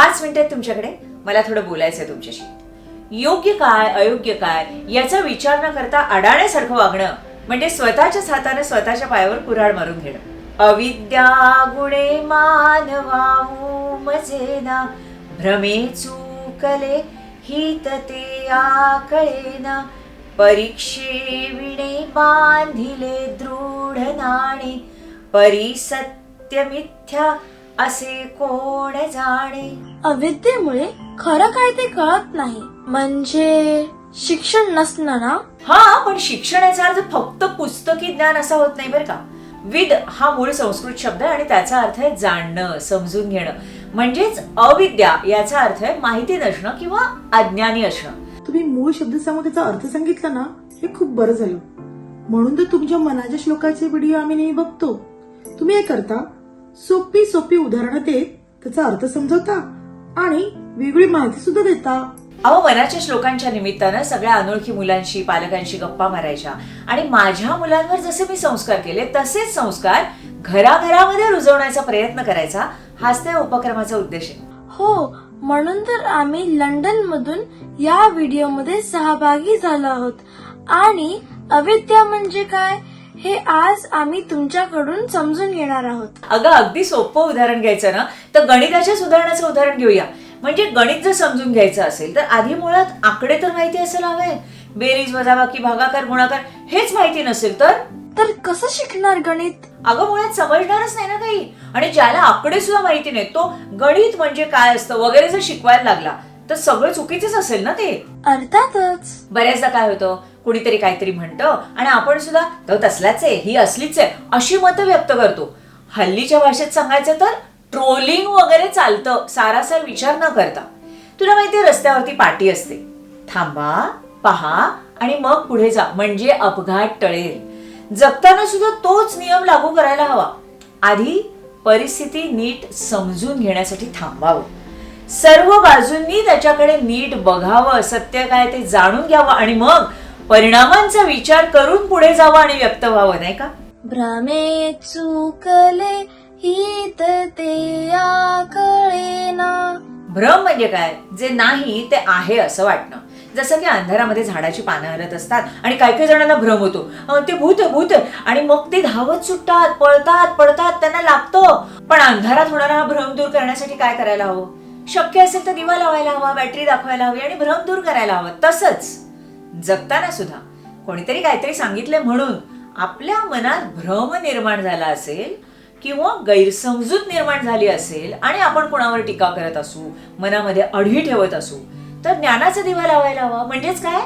पाच मिनिटात तुमच्याकडे. मला थोडं बोलायचं आहे तुमच्याशी. योग्य काय अयोग्य काय याचा विचार न करता अडाण्यासारखं वागणं म्हणजे स्वतःच्याच हाताने स्वतःच्या पायावर कुऱ्हाड मारून घेणं. अविद्या गुणे मानवाऊ मजेना भ्रमे चूकले हित ते आकळेना. परीक्षे विणे बांधिले दृढ नाणे परी सत्य मिथ्या असे कोण जाणे? अविद्येमुळे खरं काय ते कळत नाही. म्हणजे शिक्षण नसणं ना हा पण शिक्षणाचा अर्थ फक्त पुस्तकी ज्ञान असा होत नाही बरं का. विद हा मूळ संस्कृत शब्द आहे आणि त्याचा अर्थ आहे जाणणं समजून घेणं. म्हणजेच अविद्या याचा अर्थ आहे माहिती नसणं किंवा अज्ञानी असणं. तुम्ही मूळ शब्दसमोर त्याचा अर्थ सांगितला ना हे खूप बरं झालं. म्हणून तर तुमच्या मनाच्या श्लोकाचे व्हिडिओ आम्ही नेहमी बघतो. तुम्ही काय करता? सोपी सोपी उदाहरणं देत त्याचा अर्थ समजवता आणि वेगळी माहिती सुद्धा देता. अहो मनाच्या श्लोकांच्या निमित्तानं सगळ्या अनोळखी मुलांशी पालकांशी गप्पा मारायच्या. आणि माझ्या मुलांवर जसे मी संस्कार केले तसेच संस्कार घराघरामध्ये रुजवण्याचा प्रयत्न करायचा हाच त्या उपक्रमाचा उद्देश आहे. हो म्हणून तर आम्ही लंडन मधून या व्हिडिओमध्ये सहभागी झालो आहोत. आणि अविद्या म्हणजे काय? हे आज आम्ही तुमच्याकडून समजून घेणार आहोत. अगं अगदी सोपं उदाहरण घ्यायचं ना? तर गणिताच्या सुधारण्याचं उदाहरण घेऊया. म्हणजे गणित जर समजून घ्यायचं असेल तर आधी मुळात आकडे तर माहिती असायला हवे. बेरीज वजाबाकी भागाकार गुणाकार हेच माहिती नसेल तर? तर कसं शिकणार गणित? अगं मुळात समजणारच नाही ना काही. आणि ज्याला आकडे सुद्धा माहिती नाही तो गणित म्हणजे काय असतं वगैरे जर शिकवायला लागला तर सगळं चुकीचंच असेल ना ते? अर्थातच. बऱ्याचदा काय होतं कुणीतरी काहीतरी म्हणतं आणि आपण सुद्धा तो तसलाच आहे ही असलीच आहे अशी मतं व्यक्त करतो. हल्लीच्या भाषेत सांगायचं तर ट्रोलिंग वगैरे चालतं सारासार विचार न करता. तुला माहितीये रस्त्यावरती पाटी असते. थांबा पहा आणि मग पुढे जा. म्हणजे अपघात टळेल. जगताना सुद्धा तोच नियम लागू करायला हवा. आधी परिस्थिती नीट समजून घेण्यासाठी थांबावं. सर्व बाजूंनी त्याच्याकडे नीट बघावं सत्य काय ते जाणून घ्यावं आणि मग परिणामांचा विचार करून पुढे जावं आणि व्यक्त व्हावं नाही का? भ्रमे चुकले हित ते आकळेना. भ्रम म्हणजे काय? जे नाही ते आहे असं वाटणं. जसं की अंधारामध्ये झाडाची पानं हलत असतात आणि काही काही जणांना भ्रम होतो. ते भूत भूत आणि मग ते धावत सुटतात पळतात पळतात त्यांना लागतं. पण अंधारात होणारा हा भ्रम दूर करण्यासाठी काय करायला हवं? शक्य असेल तर दिवा लावायला हवा बॅटरी दाखवायला हवी आणि भ्रम दूर करायला हवं. तसंच जगताना सुद्धा कोणीतरी काहीतरी सांगितलंय म्हणून आपल्या मनात भ्रम निर्माण झाला असेल किंवा गैरसमजूत निर्माण झाली असेल आणि आपण कोणावर टीका करत असू मनामध्ये अढी ठेवत असू तर ज्ञानाचा दिवा लावायला हवा. म्हणजेच काय?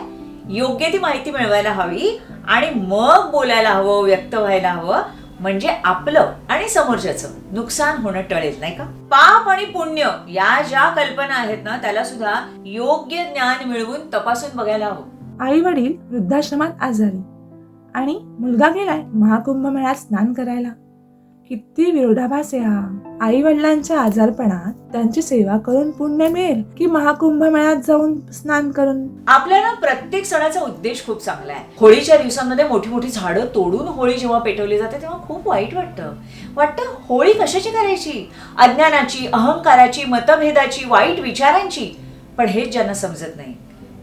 योग्य ती माहिती मिळवायला हवी आणि मग बोलायला हवं व्यक्त व्हायला हवं. म्हणजे आपलं आणि समोरच्याचं. नुकसान होणं टळेल नाही का? पाप आणि पुण्य या ज्या कल्पना आहेत ना त्याला सुद्धा योग्य ज्ञान मिळवून तपासून बघायला हवं. आई वडील वृद्धाश्रमात आजारी आणि मुलगा गेलाय महाकुंभ मेळ्यात स्नान करायला. किती विरोधाभास आहे हा. आई वडिलांच्या आजारपणात त्यांची सेवा करून पुण्य मिळेल की महाकुंभमेळ्यात जाऊन स्नान करून? आपल्याला प्रत्येक सणाचा उद्देश खूप चांगला आहे. होळीच्या दिवसांमध्ये मोठी मोठी झाडं तोडून होळी जेव्हा पेटवली जाते तेव्हा खूप वाईट वाटतं. वाटतं होळी कशाची करायची? अज्ञानाची अहंकाराची मतभेदाची वाईट विचारांची. पण हेच ज्यांना समजत नाही.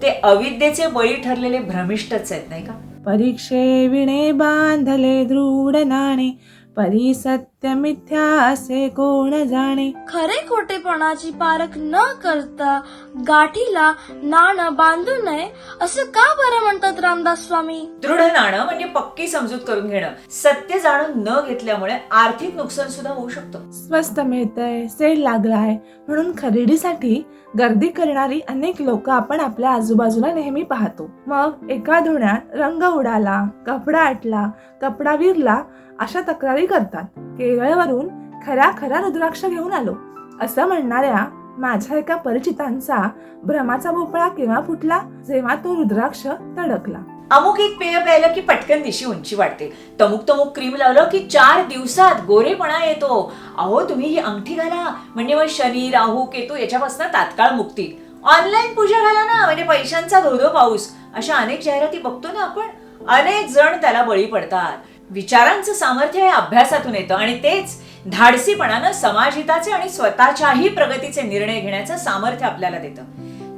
ते अविद्येचे बळी ठरलेले भ्रमिष्टच आहेत नाही का? परीक्षे विणे बांधले दृढ नाणे. but he said सत्य मिथ्या असे कोण जाणे? खरे खोटेपणाची पारख न करता गाठीला नाण बांधू नये असं का बरं म्हणतात रामदास स्वामी? दृढ नाणं म्हणजे पक्की समजूत करून घेणं. सत्य जाणून न घेतल्यामुळे आर्थिक नुकसान सुद्धा होऊ शकतं. स्वस्त मिळतंय सेल लागलाय म्हणून खरेदीसाठी गर्दी करणारी अनेक लोक आपण आपल्या आजूबाजूला नेहमी पाहतो. मग एका धुण्यात रंग उडाला कपडा आटला कपडा विरला अशा तक्रारी करतात. केरळवरून खरा खरा रुद्राक्ष घेऊन आलो. असं म्हणणाऱ्या माझ्या एका परिचितांचा भ्रमाचा भोपळा केव्हा फुटला? जेव्हा तो रुद्राक्ष तडकला. अमुक एक पेय प्यायलं की पटकन दिशी उंची वाढते. तमुक तमुक क्रीम लावलं की चार दिवसात गोरेपणा येतो. अहो तुम्ही ही अंगठी घाला. म्हणजे मग शनी राहू केतू याच्यापासून तात्काळ मुक्ती. ऑनलाईन पूजा घाला ना. म्हणजे पैशांचा धोधो पाऊस. अशा अनेक जाहिराती बघतो ना आपण. अनेक जण त्याला बळी पडतात. विचारांचं सामर्थ्य हे अभ्यासातून येतं आणि तेच धाडसीपणानं समाजहिताचे आणि स्वतःच्याही प्रगतीचे निर्णय घेण्याचं सामर्थ्य आपल्याला देतं.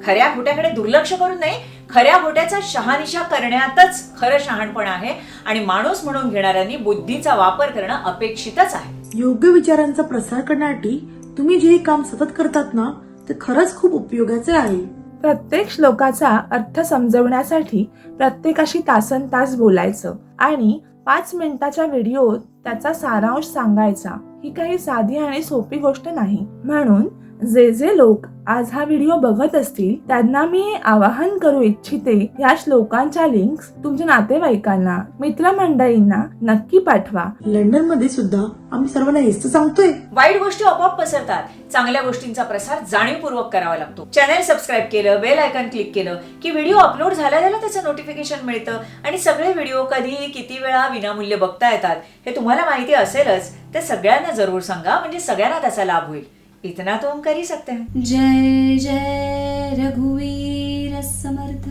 खऱ्या खोट्याकडे दुर्लक्ष करून नाही खऱ्या खोट्याचा शहानिशा करण्यातच खरं शहाणपण आहे आणि माणूस म्हणून घेणाऱ्यांनी बुद्धीचा वापर करणं अपेक्षितच आहे. योग्य विचारांचा प्रसार करण्यासाठी तुम्ही जे काम सतत करतात ना ते खरंच खूप उपयोगाचे आहे. प्रत्येक श्लोकाचा अर्थ समजवण्यासाठी प्रत्येकाशी तासन तास बोलायचं आणि पाच मिनिटाच्या व्हिडिओत त्याचा सारांश सांगायचा. ही काही साधी आणि सोपी गोष्ट नाही. म्हणून जे जे लोक आज हा व्हिडिओ बघत असतील त्यांना मी आवाहन करू इच्छिते या श्लोकांच्या लिंक्स तुमच्या नातेवाईकांना मित्रमंडळींना नक्की पाठवा. लंडनमध्ये सुद्धा आम्ही सर्वांना हेच सांगतोय. वाईट गोष्टी आपोआप पसरतात. चांगल्या गोष्टींचा प्रसार जाणीवपूर्वक करावा लागतो. चॅनल सबस्क्राईब केलं बेल आयकॉन क्लिक केलं की व्हिडिओ अपलोड झाल्या झाल्या त्याचं नोटिफिकेशन मिळतं आणि सगळे व्हिडिओ कधी किती वेळा विनामूल्य बघता येतात हे तुम्हाला माहिती असेलच ते सगळ्यांना जरूर सांगा म्हणजे सगळ्यांना त्याचा लाभ होईल. इतना तो हम कर ही सकते हैं। जय जय रघुवीर समर्थ।